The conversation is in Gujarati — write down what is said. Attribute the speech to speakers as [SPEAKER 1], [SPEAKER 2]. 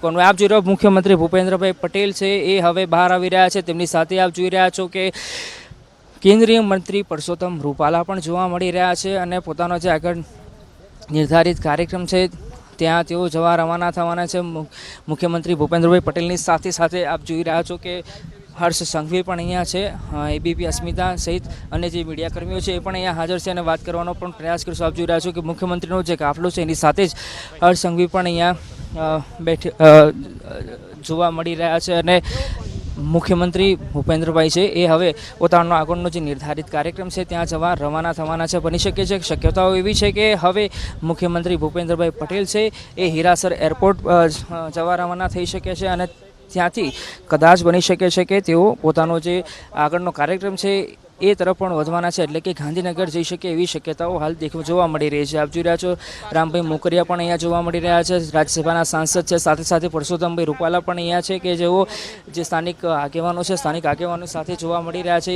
[SPEAKER 1] કોણ આપ જોઈ રહ્યો મુખ્યમંત્રી ભૂપેન્દ્રભાઈ પટેલ છે, એ હવે બહાર આવી રહ્યા છે. તેમની સાથે આપ જોઈ રહ્યા છો કે કેન્દ્રીય મંત્રી પરસોત્તમ રૂપાલા પણ જોવા મળી રહ્યા છે અને પોતાનો જે આગળ નિર્ધારિત કાર્યક્રમ છે, ત્યાં તેઓ જવા રવાના થવાના છે. મુખ્યમંત્રી ભૂપેન્દ્રભાઈ પટેલની સાથે સાથે આપ જોઈ રહ્યા છો કે હર્ષ સંઘવી પણ અહીંયા છે એબીપી અસ્મિતા સહિત અને જે મીડિયાકર્મીઓ છે એ પણ અહીંયા હાજર છે અને વાત કરવાનો પણ પ્રયાસ કરશો. આપ જોઈ રહ્યા છો કે મુખ્યમંત્રીનો જે કાફલો છે, એની સાથે જ હર્ષ સંઘવી પણ અહીંયા બેઠ જોવા મળી રહ્યા છે અને મુખ્યમંત્રી ભૂપેન્દ્રભાઈ છે, એ હવે પોતાનો આગળનો જે નિર્ધારિત કાર્યક્રમ છે, ત્યાં જવા રવાના થવાના છે, બની શકે છે, શક્યતાઓ એવી છે કે હવે મુખ્યમંત્રી ભૂપેન્દ્રભાઈ પટેલ છે, એ હીરાસર એરપોર્ટ જવા રવાના થઈ શકે છે અને ત્યાંથી કદાચ બની શકે છે કે તેઓ પોતાનો જે આગળનો કાર્યક્રમ છે એ તરફ પણ વધવાના છે. એટલે કે ગાંધીનગર જઈ શકે એવી શક્યતાઓ હાલ દેખ, જોવા મળી રહી છે. આપ જોઈ રહ્યા છો, રામભાઈ મોકરિયા પણ અહીંયા જોવા મળી રહ્યા છે. રાજ્યસભાના સાંસદ છે. સાથે સાથે પરસોત્તમભાઈ રૂપાલા પણ અહીંયા છે કે જેઓ જે સ્થાનિક આગેવાનો છે, સ્થાનિક આગેવાનો સાથે જોવા મળી રહ્યા છે.